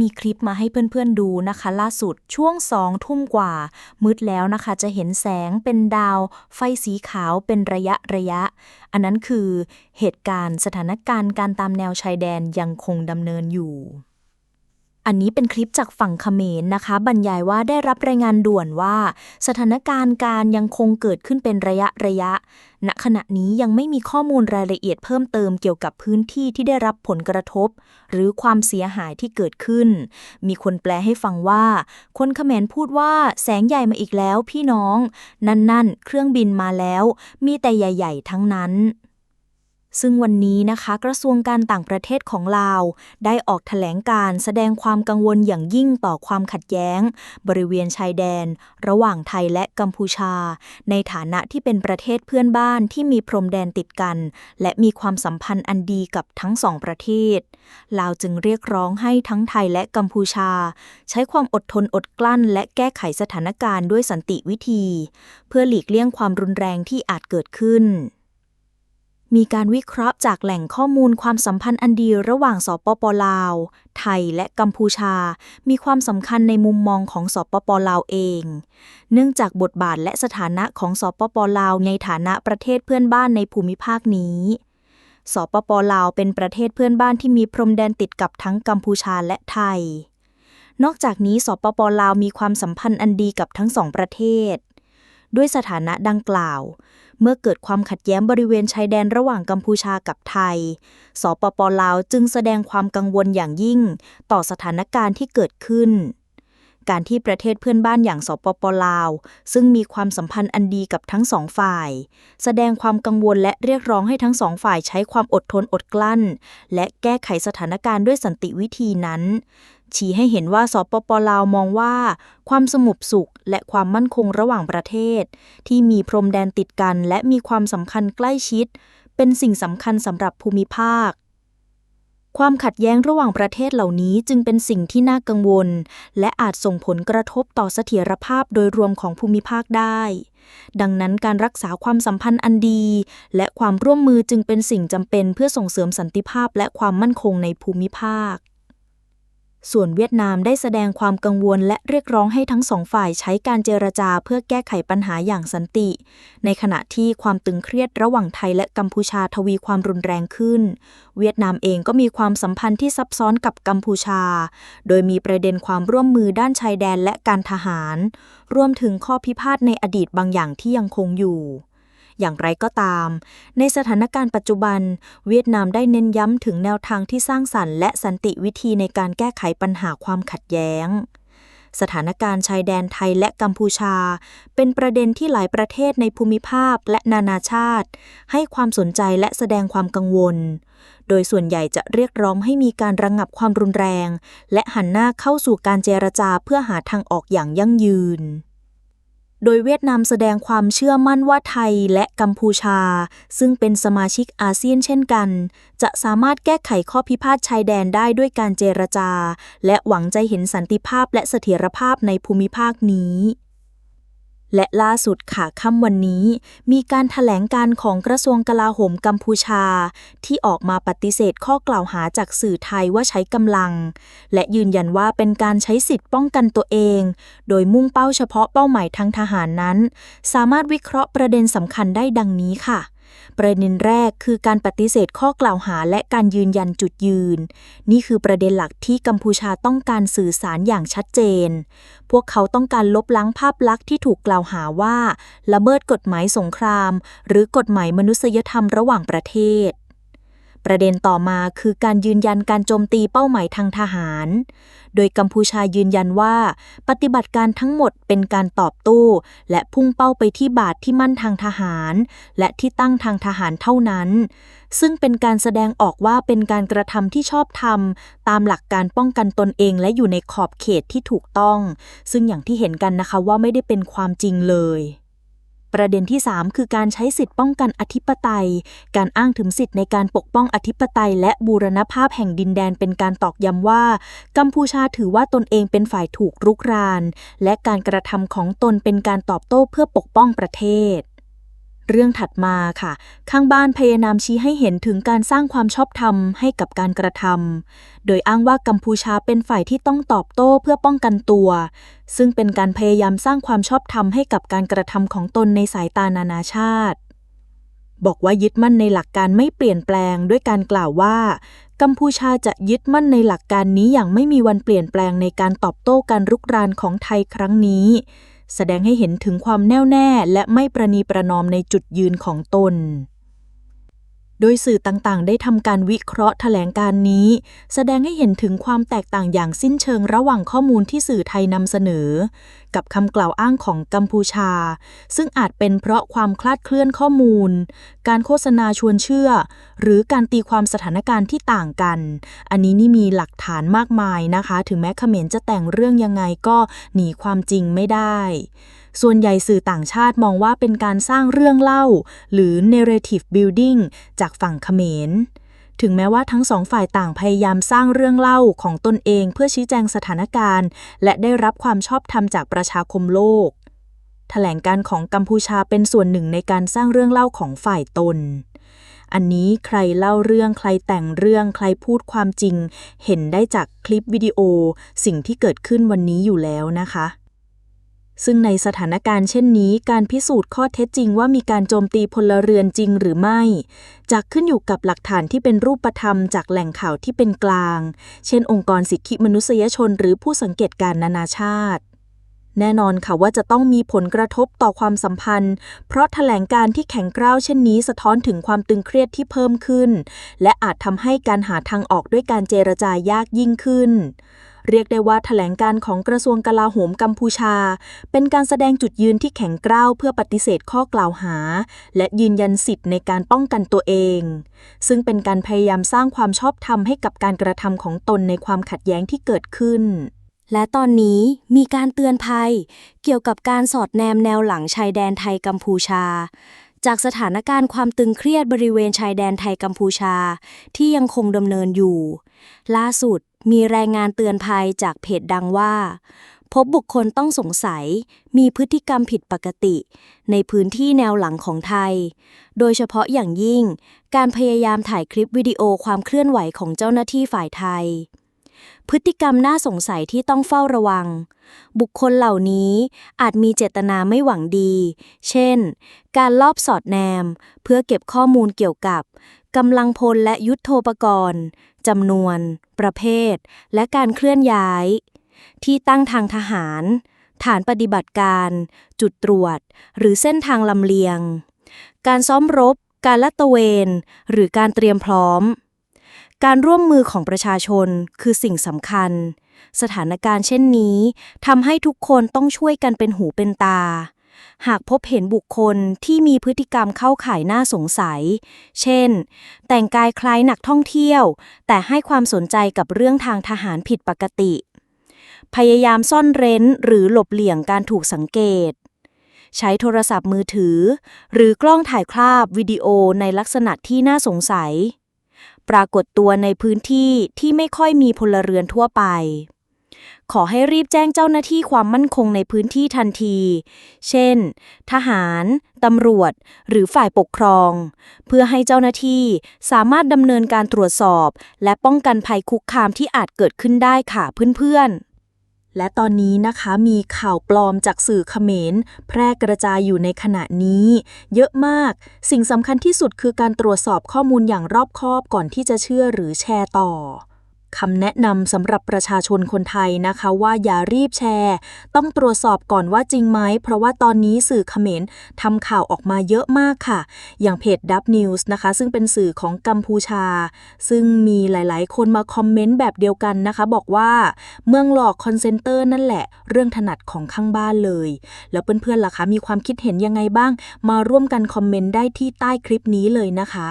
มีคลิปมาให้เพื่อนๆดูนะคะ ล่าสุดช่วงสองทุ่มกว่า มืดแล้วนะคะ จะเห็นแสงเป็นดาว ไฟสีขาวเป็นระยะระยะ อันนั้นคือเหตุการณ์สถานการณ์การตามแนวชายแดนยังคงดำเนินอยู่ อันนี้เป็นคลิปจากฝั่งเขมรนะคะ บรรยายว่าได้รับรายงานด่วนว่า สถานการณ์การยังคงเกิดขึ้นเป็นระยะระยะ ณ ขณะนี้ยังไม่มีข้อมูลรายละเอียดเพิ่มเติมเกี่ยวกับพื้นที่ที่ได้รับผลกระทบ หรือความเสียหายที่เกิดขึ้น มีคนแปลให้ฟังว่า คนเขมรพูดว่าแสงใหญ่มาอีกแล้วพี่น้อง นั่นๆเครื่องบินมาแล้ว มีแต่ใหญ่ ๆ ทั้งนั้น ซึ่งวันนี้นะคะกระทรวงการต่างประเทศของลาว ได้ออกแถลงการแสดงความกังวลอย่างยิ่งต่อความขัดแย้ง บริเวณชายแดน ระหว่างไทยและกัมพูชา ในฐานะที่เป็นประเทศเพื่อนบ้านที่มีพรมแดนติดกัน และมีความสัมพันธ์อันดีกับทั้งสองประเทศ ลาวจึงเรียกร้องให้ทั้งไทยและกัมพูชา ใช้ความอดทนอดกลั้น และแก้ไขสถานการณ์ด้วยสันติวิธี เพื่อหลีกเลี่ยงความรุนแรงที่อาจเกิดขึ้น มีการวิเคราะห์จากแหล่งข้อมูลความสัมพันธ์อันดีระหว่างสปปลาว ไทยและกัมพูชา มีความสำคัญในมุมมองของสปปลาวเอง เนื่องจากบทบาทและสถานะของสปปลาวในฐานะประเทศเพื่อนบ้านในภูมิภาคนี้สปปลาวเป็นประเทศเพื่อนบ้านที่มีพรมแดนติดกับทั้งกัมพูชาและไทย นอกจากนี้สปปลาวมีความสัมพันธ์อันดีกับทั้งสองประเทศ ด้วยสถานะดังกล่าว เมื่อเกิดความขัดแย้งบริเวณชายแดนระหว่างกัมพูชากับไทย สปปลาวจึงแสดงความกังวลอย่างยิ่ง ต่อสถานการณ์ที่เกิดขึ้น การที่ประเทศเพื่อนบ้านอย่างสปปลาว ซึ่งมีความสัมพันธ์อันดีกับทั้งสองฝ่าย แสดงความกังวลและเรียกร้องให้ทั้งสองฝ่ายใช้ความอดทนอดกลั้น และแก้ไขสถานการณ์ด้วยสันติวิธีนั้น ชี้ให้เห็นว่าสปปลาวมองว่า ความสงบสุขและความมั่นคงระหว่างประเทศ ที่มีพรมแดนติดกันและมีความสำคัญใกล้ชิด เป็นสิ่งสำคัญสำหรับภูมิภาค ความขัดแย้งระหว่างประเทศเหล่านี้จึงเป็นสิ่งที่น่ากังวล และอาจส่งผลกระทบต่อเสถียรภาพโดยรวมของภูมิภาคได้ ดังนั้นการรักษาความสัมพันธ์อันดี และความร่วมมือจึงเป็นสิ่งจำเป็นเพื่อส่งเสริมสันติภาพและความมั่นคงในภูมิภาค ส่วนเวียดนามได้แสดงความกังวลและเรียกร้องให้ทั้งสองฝ่ายใช้การเจรจาเพื่อแก้ไขปัญหาอย่างสันติ ในขณะที่ความตึงเครียดระหว่างไทยและกัมพูชาทวีความรุนแรงขึ้น เวียดนามเองก็มีความสัมพันธ์ที่ซับซ้อนกับกัมพูชา โดยมีประเด็นความร่วมมือด้านชายแดนและการทหาร รวมถึงข้อพิพาทในอดีตบางอย่างที่ยังคงอยู่ อย่างไรก็ตาม ในสถานการณ์ปัจจุบัน เวียดนามได้เน้นย้ำถึงแนวทางที่สร้างสรรค์และสันติวิธีในการแก้ไขปัญหาความขัดแย้ง สถานการณ์ชายแดนไทยและกัมพูชา เป็นประเด็นที่หลายประเทศในภูมิภาคและนานาชาติ ให้ความสนใจและแสดงความกังวล โดยส่วนใหญ่จะเรียกร้องให้มีการระงงับความรุนแรง และหันหน้าเข้าสู่การเจรจาเพื่อหาทางออกอย่างยั่งยืน โดยเวียดนามแสดงความเชื่อมั่นว่าไทยและกัมพูชา ซึ่งเป็นสมาชิกอาเซียนเช่นกัน จะสามารถแก้ไขข้อพิพาทชายแดนได้ด้วยการเจรจา และหวังใจเห็นสันติภาพและเสถียรภาพในภูมิภาคนี้ และล่าสุดค่ะค่ำวันนี้ มีการถแถลงการของกระทรวงกลาโหมกัมพูชา ที่ออกมาปฏิเสธข้อกล่าวหาจากสื่อไทยว่าใช้กำลัง และยืนยันว่าเป็นการใช้สิทธิ์ป้องกันตัวเอง โดยมุ่งเป้าเฉพาะเป้าหมายทางทหารนั้น สามารถวิเคราะห์ประเด็นสำคัญได้ดังนี้ค่ะ ประเด็นแรกคือการปฏิเสธข้อกล่าวหาและการยืนยันจุดยืน นี่คือประเด็นหลักที่กัมพูชาต้องการสื่อสารอย่างชัดเจน พวกเขาต้องการลบล้างภาพลักษณ์ที่ถูกกล่าวหาว่า ละเมิดกฎหมายสงคราม หรือกฎหมายมนุษยธรรมระหว่างประเทศ ประเด็นต่อมาคือการยืนยันการโจมตีเป้าหมายทางทหาร โดยกัมพูชายืนยันว่า ปฏิบัติการทั้งหมดเป็นการตอบโต้และพุ่งเป้าไปที่บาทที่มั่นทางทหาร และที่ตั้งทางทหารเท่านั้น ซึ่งเป็นการแสดงออกว่าเป็นการกระทำที่ชอบธรรม ตามหลักการป้องกันตนเองและอยู่ในขอบเขตที่ถูกต้อง ซึ่งอย่างที่เห็นกันนะคะว่าไม่ได้เป็นความจริงเลย ประเด็นที่ 3 คือการใช้สิทธิป้องกันอธิปไตย การอ้างถึงสิทธิในการปกป้องอธิปไตย และบูรณภาพแห่งดินแดนเป็นการตอกย้ำว่า กัมพูชาถือว่าตนเองเป็นฝ่ายถูกรุกราน และการกระทำของตนเป็นการตอบโต้เพื่อปกป้องประเทศ เรื่องถัดมาค่ะ ข้างบ้านพยายามชี้ให้เห็นถึงการสร้างความชอบธรรมให้กับการกระทำโดยอ้างว่ากัมพูชาเป็นฝ่ายที่ต้องตอบโต้เพื่อป้องกันตัว ซึ่งเป็นการพยายามสร้างความชอบธรรมให้กับการกระทำของตนในสายตานานาชาติ บอกว่ายึดมั่นในหลักการไม่เปลี่ยนแปลงด้วยการกล่าวว่า กัมพูชาจะยึดมั่นในหลักการนี้อย่างไม่มีวันเปลี่ยนแปลงในการตอบโต้การรุกรานของไทยครั้งนี้ แสดงให้เห็นถึงความแน่วแน่และไม่ประนีประนอมในจุดยืนของตน โดยสื่อต่างๆ ได้ทำการวิเคราะห์แถลงการนี้ แสดงให้เห็นถึงความแตกต่างอย่างสิ้นเชิงระหว่างข้อมูลที่สื่อไทยนำเสนอ กับคำกล่าวอ้างของกัมพูชา ซึ่งอาจเป็นเพราะความคลาดเคลื่อนข้อมูล การโฆษณาชวนเชื่อ หรือการตีความสถานการณ์ที่ต่างกัน อันนี้นี่มีหลักฐานมากมายนะคะ ถึงแม้เขมรจะแต่งเรื่องยังไงก็หนีความจริงไม่ได้ ส่วนใหญ่สื่อต่างชาติมองว่าเป็นการสร้างเรื่องเล่า หรือ narrative building จากฝั่งเขมร ถึงแม้ว่าทั้งสองฝ่ายต่างพยายามสร้างเรื่องเล่าของตนเองเพื่อชี้แจงสถานการณ์ และได้รับความชอบธรรมจากประชาคมโลก แถลงการของกัมพูชาเป็นส่วนหนึ่งในการสร้างเรื่องเล่าของฝ่ายตนอันนี้ใครเล่าเรื่องใครแต่งเรื่องใครพูดความจริง เห็นได้จากคลิปวิดีโอสิ่งที่เกิดขึ้นวันนี้อยู่แล้วนะคะ ซึ่งในสถานการณ์เช่นนี้ การพิสูจน์ข้อเท็จจริงว่ามีการโจมตีพลเรือนจริงหรือไม่จะขึ้นอยู่กับหลักฐานที่เป็นรูปธรรมจากแหล่งข่าวที่เป็นกลาง เช่น องค์กรสิทธิมนุษยชน หรือผู้สังเกตการณ์นานาชาติ แน่นอนค่ะว่าจะต้องมีผลกระทบต่อความสัมพันธ์ เพราะแถลงการที่แข็งกร้าวเช่นนี้สะท้อนถึงความตึงเครียดที่เพิ่มขึ้น และอาจทำให้การหาทางออกด้วยการเจรจายากยิ่งขึ้น เรียกได้ว่าแถลงการของกระทรวงกลาโหมกัมพูชา เป็นการแสดงจุดยืนที่แข็งกร้าวเพื่อปฏิเสธข้อกล่าวหา และยืนยันสิทธิ์ในการป้องกันตัวเอง ซึ่งเป็นการพยายามสร้างความชอบธรรมให้กับการกระทำของตนในความขัดแย้งที่เกิดขึ้น และตอนนี้มีการเตือนภัย เกี่ยวกับการสอดแนมแนวหลังชายแดนไทยกัมพูชาจากสถานการณ์ความตึงเครียดบริเวณชายแดนไทยกัมพูชา ที่ยังคงดำเนินอยู่ ล่าสุด มีรายงานเตือนภัยจากเพจดังว่า พบบุคคลต้องสงสัย มีพฤติกรรมผิดปกติ ในพื้นที่แนวหลังของไทย โดยเฉพาะอย่างยิ่ง การพยายามถ่ายคลิปวิดีโอความเคลื่อนไหวของเจ้าหน้าที่ฝ่ายไทย พฤติกรรมน่าสงสัยที่ต้องเฝ้าระวัง บุคคลเหล่านี้อาจมีเจตนาไม่หวังดี เช่น การลอบสอดแนม เพื่อเก็บข้อมูลเกี่ยวกับกำลังพลและยุทธโธปกรณ์ จำนวน ประเภท และการเคลื่อนย้าย ที่ตั้งทางทหาร ฐานปฏิบัติการ จุดตรวจ หรือเส้นทางลำเลียง การซ้อมรบ การละตระเวน หรือการเตรียมพร้อม การร่วมมือของประชาชนคือสิ่งสำคัญ สถานการณ์เช่นนี้ทำให้ทุกคนต้องช่วยกันเป็นหูเป็นตา หากพบเห็นบุคคลที่มีพฤติกรรมเข้าข่ายน่าสงสัย เช่น แต่งกายคล้ายนักท่องเที่ยว แต่ให้ความสนใจกับเรื่องทางทหารผิดปกติ พยายามซ่อนเร้นหรือหลบเลี่ยงการถูกสังเกต ใช้โทรศัพท์มือถือ หรือกล้องถ่ายคราบวิดีโอในลักษณะที่น่าสงสัย ปรากฏตัวในพื้นที่ที่ไม่ค่อยมีพลเรือนทั่วไป ขอให้รีบแจ้งเจ้าหน้าที่ความมั่นคงในพื้นที่ทันที เช่น ทหาร ตำรวจ หรือฝ่ายปกครอง เพื่อให้เจ้าหน้าที่สามารถดำเนินการตรวจสอบ และป้องกันภัยคุกคามที่อาจเกิดขึ้นได้ค่ะเพื่อนๆและตอนนี้นะคะมีข่าวปลอมจากสื่อเขมร แพร่กระจายอยู่ในขณะนี้ เยอะมาก สิ่งสำคัญที่สุดคือการตรวจสอบข้อมูลอย่างรอบคอบก่อนที่จะเชื่อหรือแชร์ต่อ คำแนะนำสำหรับประชาชนคนไทยนะคะว่าอย่ารีบแชร์ ต้องตรวจสอบก่อนว่าจริงไหม เพราะว่าตอนนี้สื่อเขมรทำข่าวออกมาเยอะมากค่ะ อย่างเพจดับนิวส์นะคะ ซึ่งเป็นสื่อของกัมพูชา ซึ่งมีหลายๆ คนมาคอมเมนต์แบบเดียวกันนะคะ บอกว่าเมืองหลอกคอนเซนเตอร์นั่นแหละ เรื่องถนัดของข้างบ้านเลย แล้วเพื่อนๆล่ะคะมีความคิดเห็นยังไงบ้าง มาร่วมกันคอมเมนต์ได้ที่ใต้คลิปนี้เลยนะคะ